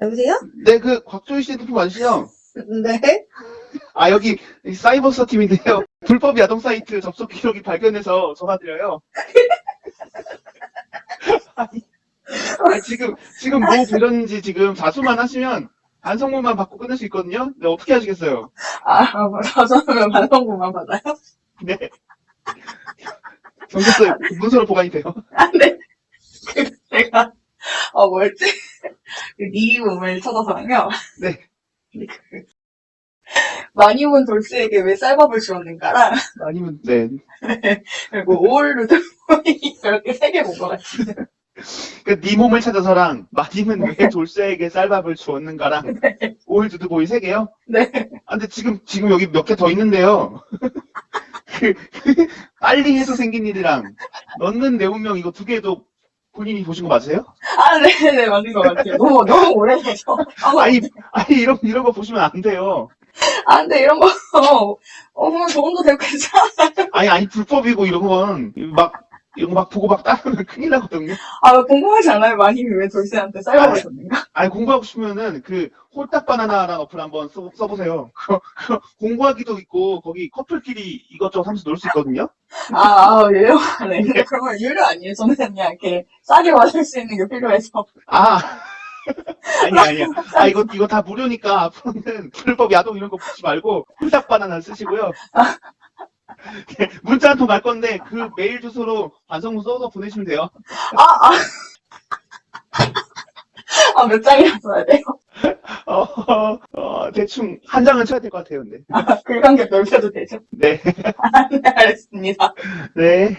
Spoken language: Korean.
여보세요? 네, 그 곽조희 씨 핸드폰 맞으시죠? 네. 아 여기 이 사이버서 팀인데요. 불법 야동 사이트 접속 기록이 발견해서 전화드려요. 아니, 아니, 지금 지금 뭐 부렸는지 지금 자수만 하시면 반성문만 받고 끝낼 수 있거든요. 네, 어떻게 하시겠어요? 아, 저는 반성문만 받아요? 네. 경찰서에 문서로 보관이 돼요. 아, 네. 그, 제가, 어, 뭐였지? 그 니움을 찾아서요. 네. 그, 많이 본 돌스에게 왜 쌀밥을 주었는가랑, 아니면 네. 그리고 오울루드 이렇게 세 개 본 것 같아요. 그네 몸을 찾아서랑 마님은 왜 돌쇠에게 쌀밥을 주었는가랑 오일두두보이 세 개요? 네. 아, 근데 지금, 지금 여기 몇 개 더 있는데요. 그, 그 빨리 해서 생긴 일이랑 넣는 내 운명 이거 두 개도 본인이 보신 거 맞으세요? 아, 네네, 맞는 것 같아요. 너무, 너무 오래돼서. 아, 아니, 아니, 이런, 이런 거 보시면 안 돼요. 아, 근데 이런 거, 어, 뭐, 좋은도 되고 괜찮아. 아니, 아니, 불법이고 이런 건 막, 이런 거막 보고 막 따르면 큰일 나거든요. 아, 궁금하지 않아요? 마님이 왜 돌스한테 쌀밥을 줬는가? 아니, 공부하고 싶으면은 그 홀딱 바나나라는 어플 한번 써, 써보세요. 공부하기도 있고, 거기 커플끼리 이것저것 하면서 놀 수 있거든요. 아, 아, 유료? 네. 그러면 유료 아니에요? 저는 그냥 이렇게 싸게 받을 수 있는 게 필요해서. 아. 아니, 아니야. 아, 이거, 이거 다 무료니까 앞으로는 불법 야동 이런 거 보지 말고 홀딱 바나나 쓰시고요. 네, 문자 한 통 갈 건데 그 메일 주소로 반성문 써서 보내시면 돼요. 아, 아. 아, 몇 장이나 써야 돼요? 어, 어, 어, 대충 한 장은 쳐야 될 것 같아요, 근데. 아, 글관계 넓혀도 되죠? 네. 네, 알겠습니다. 네.